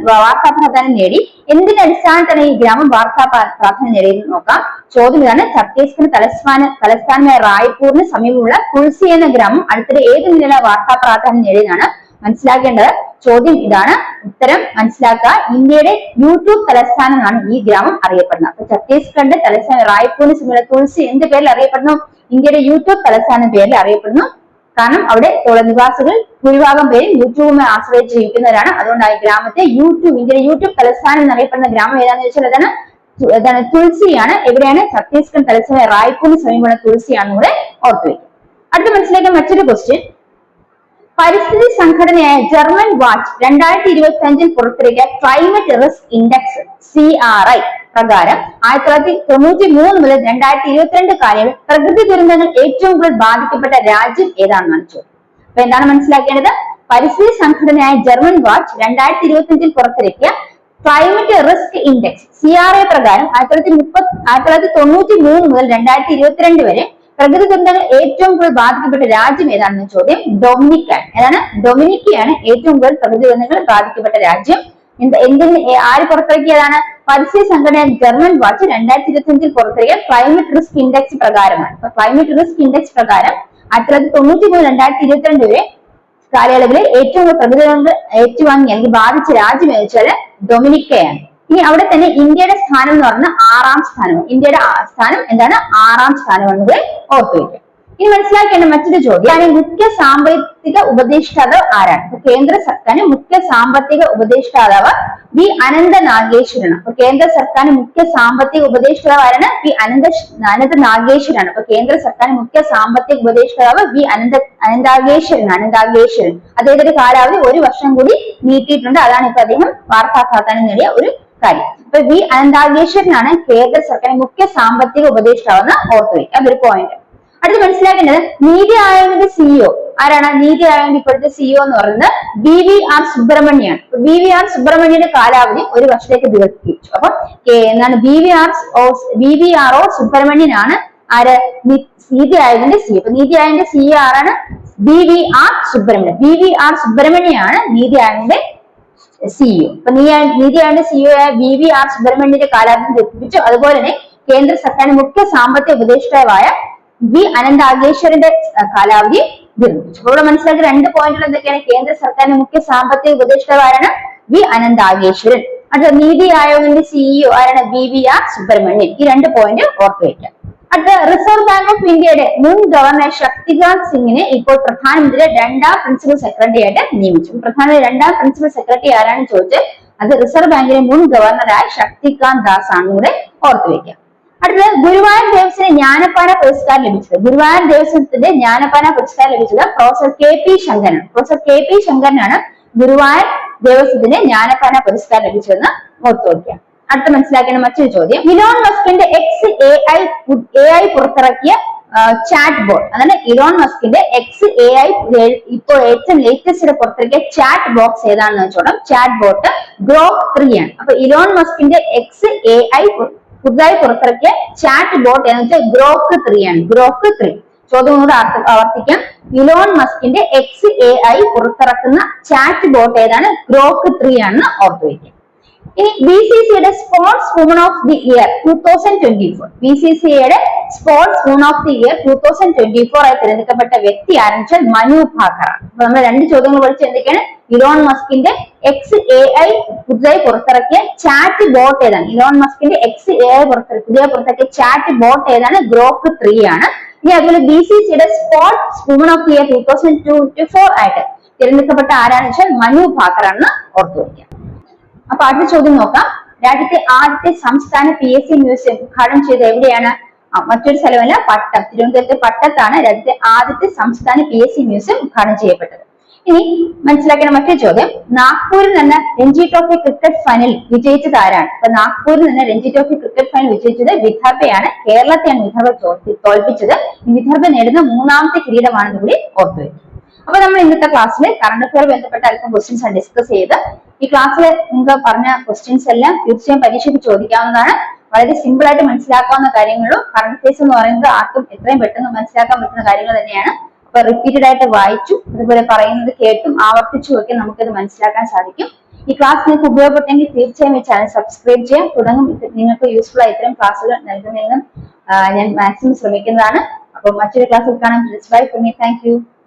വാർത്താ പ്രാധാന്യം നേടി. എന്തിന്റെ അടിസ്ഥാനത്തിലാണ് ഈ ഗ്രാമം വാർത്താ പ്രാ- പ്രാധാന്യം നേടിയെന്ന് നോക്കാം. ചോദ്യം ഇതാണ്. ഛത്തീസ്ഗഡ് തലസ്ഥാന തലസ്ഥാനമായ റായ്പൂരിന് സമീപമുള്ള തുളസി എന്ന ഗ്രാമം അടുത്തിടെ ഏത് നില വാർത്താ പ്രാധാന്യം നേടിയതാണ് മനസ്സിലാക്കേണ്ടത്. ചോദ്യം ഇതാണ്. ഉത്തരം മനസ്സിലാക്കുക. ഇന്ത്യയുടെ യൂട്യൂബ് തലസ്ഥാനം എന്നാണ് ഈ ഗ്രാമം അറിയപ്പെടുന്നത്. അപ്പൊ ഛത്തീസ്ഗഡ് തലസ്ഥാന റായ്പൂരിന് സമീപമുള്ള തുളസി എന്ത് പേരിൽ അറിയപ്പെടുന്നു? ഇന്ത്യയുടെ യൂട്യൂബ് തലസ്ഥാന പേരിൽ അറിയപ്പെടുന്നു. കാരണം അവിടെ ഉള്ള നിവാസികൾ ഭൂരിഭാഗം പേരും യൂട്യൂബിനെ ആശ്രയിച്ച് ജീവിക്കുന്നവരാണ് അതുകൊണ്ട് ആ ഗ്രാമത്തെ യൂട്യൂബ് ഇന്ത്യയിലെ യൂട്യൂബ് തലസ്ഥാനം എന്നറിയപ്പെടുന്ന ഗ്രാമം ഏതാണെന്ന് വെച്ചാൽ അതാണ് എന്താണ് തുളസിയാണ്. എവിടെയാണ്? ഛത്തീസ്ഗഡ് തലസ്ഥാന റായ്പൂരിന് സമീപമുള്ള തുളസിയാണ് കൂടെ ഓർത്തു വയ്ക്കും. അടുത്ത മനസ്സിലാക്കാൻ മറ്റൊരു ക്വസ്റ്റ്യൻ പരിസ്ഥിതി സംഘടനയായ ജർമ്മൻ വാച്ച് രണ്ടായിരത്തി ഇരുപത്തി അഞ്ചിൽ പുറത്തിറക്കിയ climate risk index C R I പ്രകാരം ആയിരത്തി തൊള്ളായിരത്തി തൊണ്ണൂറ്റി മൂന്ന് മുതൽ രണ്ടായിരത്തി ഇരുപത്തിരണ്ട് കാലയളവിൽ പ്രകൃതി ദുരന്തങ്ങൾ ഏറ്റവും കൂടുതൽ ബാധിക്കപ്പെട്ട രാജ്യം ഏതാണെന്നാണ് ചോദ്യം. അപ്പൊ എന്താണ് മനസ്സിലാക്കേണ്ടത്? പരിസ്ഥിതി സംഘടനയായ ജർമ്മൻ വാച്ച് രണ്ടായിരത്തി ഇരുപത്തി അഞ്ചിൽ പുറത്തിറക്കിയ climate risk index C R A പ്രകാരം ആയിരത്തി തൊള്ളായിരത്തി മുപ്പത്തി ആയിരത്തി തൊള്ളായിരത്തി തൊണ്ണൂറ്റി മൂന്ന് മുതൽ രണ്ടായിരത്തി ഇരുപത്തിരണ്ട് വരെ പ്രകൃതി ദുരന്തങ്ങൾ ഏറ്റവും കൂടുതൽ ബാധിക്കപ്പെട്ട രാജ്യം ഏതാണെന്ന് ചോദ്യം ഡൊമിനിക്കാൻ ഏതാണ്? ഡൊമിനിക്കയാണ് ഏറ്റവും കൂടുതൽ പ്രകൃതി ദുരന്തങ്ങൾ ബാധിക്കപ്പെട്ട രാജ്യം. എന്ത് എന്തിന് ആര് പുറത്തിറക്കിയതാണ്? പരിസ്ഥിതി സംഘടന ജർമ്മൻ വാച്ച് രണ്ടായിരത്തി ഇരുപത്തി അഞ്ചിൽ പുറത്തിറക്കിയ ക്ലൈമറ്റ് റിസ്ക് ഇൻഡെക്സ് പ്രകാരമാണ്. അപ്പൊ ക്ലൈമറ്റ് റിസ്ക് ഇൻഡെക്സ് പ്രകാരം ആയിരത്തി തൊള്ളായിരത്തി തൊണ്ണൂറ്റി മൂന്ന് രണ്ടായിരത്തി ഇരുപത്തിരണ്ട് വരെ കാലയളവിൽ ഏറ്റവും കൂടുതൽ പ്രകൃതി ദുരന്തങ്ങൾ ഏറ്റുവാങ്ങി അല്ലെങ്കിൽ ബാധിച്ച രാജ്യം എന്ന് വെച്ചാൽ ഡൊമിനിക്കയാണ് ഇനി അവിടെ തന്നെ ഇന്ത്യയുടെ സ്ഥാനം എന്ന് പറഞ്ഞാൽ ആറാം സ്ഥാനം ഇന്ത്യയുടെ സ്ഥാനം എന്താണ്? ആറാം സ്ഥാനമാണ് എന്നത് ഓർത്തു വയ്ക്കുക ഇനി മനസ്സിലാക്കേണ്ട മറ്റൊരു ചോദ്യം. മുഖ്യ സാമ്പത്തിക ഉപദേഷ്ടാവ് ആരാണ്? കേന്ദ്ര സർക്കാരിന് മുഖ്യ സാമ്പത്തിക ഉപദേഷ്ടാവ് വി അനന്ത നാഗേശ്വരനാണ് അപ്പൊ കേന്ദ്ര സർക്കാരിന് മുഖ്യ സാമ്പത്തിക ഉപദേഷ്ടാവ് ആരാണ്? വി അനന്ത അനന്ത നാഗേശ്വരനാണ് അപ്പൊ കേന്ദ്ര സർക്കാരിന് മുഖ്യ സാമ്പത്തിക ഉപദേഷ്ടാവ് വി അനന്ത അനന്താഗേശ്വരൻ അനന്താഗേശ്വരൻ. അദ്ദേഹത്തിന്റെ കാലാവധി ഒരു വർഷം കൂടി നീട്ടിയിട്ടുണ്ട്. അതാണ് ഇപ്പൊ അദ്ദേഹം വാർത്താ നേടിയ ഒരു കാര്യം. അപ്പൊ വി അനന്താഗേശ്വരനാണ് കേന്ദ്ര സർക്കാരിന്റെ മുഖ്യ സാമ്പത്തിക ഉപദേഷ്ടാവെന്ന് ഓർത്തു അതൊരു പോയിന്റ് അടുത്ത് മനസ്സിലാക്കേണ്ടത് നീതി ആയോഗിന്റെ സിഇഒ ആരാണ്? നീതി ആയോഗിന്റെ ഇപ്പോഴത്തെ സിഇഒ എന്ന് പറയുന്നത് ബി വി ആർ സുബ്രഹ്മണ്യാണ്. ബി വി ആർ സുബ്രഹ്മണ്യന്റെ കാലാവധി ഒരു വർഷത്തേക്ക് ദീർഘിപ്പിച്ചു. അപ്പൊ എന്താണ്? B V R B V R O സുബ്രഹ്മണ്യനാണ്. ആര്? നീതി ആയോഗിന്റെ സിഇഒ അപ്പൊ നീതി ആയോഗിന്റെ സിഇഒ ആരാണ്? B V R Subrahmanyan. B V R സുബ്രഹ്മണ്യാണ് നീതി ആയോഗിന്റെ സിഇഒ അപ്പൊ നീതി ആയോഗിന്റെ സിഇഒ ആയ ബി വി ആർ സുബ്രഹ്മണ്യന്റെ കാലാവധി ദീർഘിപ്പിച്ചു. അതുപോലെ തന്നെ കേന്ദ്ര സർക്കാരിന്റെ മുഖ്യ സാമ്പത്തിക ഉപദേഷ്ടാവായ വി അനന്താഗേശ്വരന്റെ കാലാവധി അപ്പൊ ഇവിടെ മനസ്സിലാക്കി രണ്ട് പോയിന്റുകൾ എന്തൊക്കെയാണ്? കേന്ദ്ര സർക്കാരിന്റെ മുഖ്യ സാമ്പത്തിക ഉപദേഷ്ടാവാരാണ് വി അനന്താഗേശ്വരൻ. അടുത്ത നീതി ആയോഗിന്റെ സിഇഒ ആരാണ്? B V R Subrahmanyan. ഈ രണ്ട് പോയിന്റ് ഓർത്തു വയ്ക്കാം അടുത്ത റിസർവ് ബാങ്ക് ഓഫ് ഇന്ത്യയുടെ മുൻ ഗവർണർ ശക്തികാന്ത് സിംഗിനെ ഇപ്പോൾ പ്രധാനമന്ത്രിയുടെ രണ്ടാം പ്രിൻസിപ്പൽ സെക്രട്ടറി ആയിട്ട് നിയമിച്ചു. പ്രധാനമന്ത്രി രണ്ടാം പ്രിൻസിപ്പൽ സെക്രട്ടറി ആരാണെന്ന് ചോദിച്ച് അത് റിസർവ് ബാങ്കിന്റെ മുൻ ഗവർണറായ ശക്തികാന്ത് ദാസ് ആണ് ഇവിടെ ഓർത്തു വെക്കുക അടുത്തത് ഗുരുവായൂർ ദേവസ്വത്തിന് ജ്ഞാനപ്പാന പുരസ്കാരം ലഭിച്ചത്. ഗുരുവായൂർ ദേവസ്വത്തിന്റെ ജ്ഞാനപ്പാന പുരസ്കാരം ലഭിച്ചത് professor K P Sankaran professor K P ശങ്കരനാണ് Guruvayur ദേവസ്വത്തിന് ജ്ഞാനപ്പാന പുരസ്കാരം ലഭിച്ചതെന്ന് ഓർത്തു വയ്ക്കുക അടുത്ത മനസ്സിലാക്കേണ്ട മറ്റൊരു ചോദ്യം. ഇലോൺ മസ്കിന്റെ X A I A I പുറത്തിറക്കിയ ചാറ്റ് ബോട്ട് അതാണ് ഇലോൺ മസ്കിന്റെ എക്സ് എ ഐ ഇപ്പോൾ ഏറ്റവും ലേറ്റസ്റ്റ് പുറത്തിറക്കിയ ചാറ്റ് ബോക്സ് ഏതാണെന്ന് വെച്ചോളാം ചാറ്റ് ബോട്ട് ഗ്രോക്ക് ത്രീ ആണ്. അപ്പൊ ഇലോൺ മസ്കിന്റെ എക്സ് എ ഐ പുതുതായി പുറത്തിറക്കിയ ചാറ്റ് ബോട്ട് എന്ന് വെച്ചാൽ ഗ്രോക്ക് ത്രീ ആണ്. Grok three. ചോദ്യം കൂടെ ആവർത്തിക്കാം. ഇലോൺ മസ്കിന്റെ എക്സ് എ ഐ പുറത്തിറക്കുന്ന ചാറ്റ് ബോട്ട് ഏതാണ്? ഗ്രോക്ക് ത്രീ ആണെന്ന് ഓർത്തു വയ്ക്കുക ഇനി ബി സി സിയുടെ sportswoman of the year two thousand twenty four B C സിയുടെ sportswoman of the year two thousand twenty four ആയി തിരഞ്ഞെടുക്കപ്പെട്ട വ്യക്തി ആരംഭിച്ച മനു ഭാക്കർ അപ്പൊ നമ്മൾ രണ്ട് ചോദ്യങ്ങൾ പഠിച്ച് എന്തൊക്കെയാണ്? ഇലോൺ മസ്കിന്റെ എക്സ് എ ഐ പുതുതായി പുറത്തിറക്കിയ ചാറ്റ് ബോട്ട് ഏതാണ്? ഇലോൺ മസ്കിന്റെ എക്സ് എ ഐ പുറത്തിറക്കിയ പുതിയ പുറത്തിറക്കിയ ചാറ്റ് ബോട്ട് ഏതാണ്? ഗ്രോക്ക് ത്രീ ആണ്. ഇനി അതുപോലെ ബി സി സിയുടെ sportswoman of the year two thousand twenty four ആയിട്ട് തിരഞ്ഞെടുക്കപ്പെട്ട ആരാണെന്ന് വെച്ചാൽ മനു ഭാക്കർ ആണെന്ന് ഓർത്തു വയ്ക്കുക അപ്പൊ അടുത്ത ചോദ്യം നോക്കാം. രാജ്യത്തെ ആദ്യത്തെ സംസ്ഥാന പി എസ് സി മ്യൂസിയം ഉദ്ഘാടനം ചെയ്ത് എവിടെയാണ്? മറ്റൊരു സ്ഥലമല്ല പട്ടം. തിരുവനന്തപുരത്തെ പട്ടത്താണ് രാജ്യത്തെ ആദ്യത്തെ സംസ്ഥാന പി എസ് സി മ്യൂസിയം ഉദ്ഘാടനം ചെയ്യപ്പെട്ടത്. ഇനി മനസ്സിലാക്കേണ്ട മറ്റൊരു ചോദ്യം. നാഗ്പൂരിൽ നിന്ന് രഞ്ജി ട്രോഫി ക്രിക്കറ്റ് ഫൈനൽ വിജയിച്ചത് ആരാണ്? അപ്പൊ നാഗ്പൂരിൽ നിന്ന് രഞ്ജി ട്രോഫി ക്രിക്കറ്റ് ഫൈനൽ വിജയിച്ചത് വിദർഭയാണ്. കേരളത്തെയാണ് വിദർഭ തോൽപ്പി- തോൽപ്പിച്ചത്. വിദർഭ നേടുന്ന മൂന്നാമത്തെ കിരീടമാണെന്ന് കൂടി ഓർത്തുവയ്ക്കും അപ്പൊ നമ്മൾ ഇന്നത്തെ ക്ലാസ്സിൽ കറണ്ട് അഫയർ ബന്ധപ്പെട്ട അല്പം ക്വസ്റ്റ്യൻസ് ആണ് ഡിസ്കസ് ചെയ്ത് ഈ ക്ലാസ്സിൽ നിങ്ങൾക്ക് പറഞ്ഞ ക്വസ്റ്റ്യൻസ് എല്ലാം തീർച്ചയായും പരീക്ഷയ്ക്ക് ചോദിക്കാവുന്നതാണ്. വളരെ സിമ്പിൾ ആയിട്ട് മനസ്സിലാക്കാവുന്ന കാര്യങ്ങളും കറണ്ട് അഫയേഴ്സ് എന്ന് പറയുന്നത് ആർക്കും എത്രയും പെട്ടെന്ന് മനസ്സിലാക്കാൻ പറ്റുന്ന കാര്യങ്ങൾ തന്നെയാണ്. അപ്പൊ റിപ്പീറ്റഡ് ആയിട്ട് വായിച്ചു അതുപോലെ പറയുന്നത് കേട്ടും ആവർത്തിച്ചു ഒക്കെ നമുക്കിത് മനസ്സിലാക്കാൻ സാധിക്കും. ഈ ക്ലാസ് നിങ്ങൾക്ക് ഉപയോഗപ്പെട്ടെങ്കിൽ തീർച്ചയായും ഈ ചാനൽ സബ്സ്ക്രൈബ് ചെയ്യാം. തുടങ്ങും നിങ്ങൾക്ക് യൂസ്ഫുൾ ആയി ഇത്തരം ക്ലാസ്സുകൾ നൽകുന്നതിനും ഞാൻ മാക്സിമം ശ്രമിക്കുന്നതാണ്. അപ്പോൾ മറ്റൊരു ക്ലാസ്സിൽ കാണാൻ ബൈ താങ്ക് യു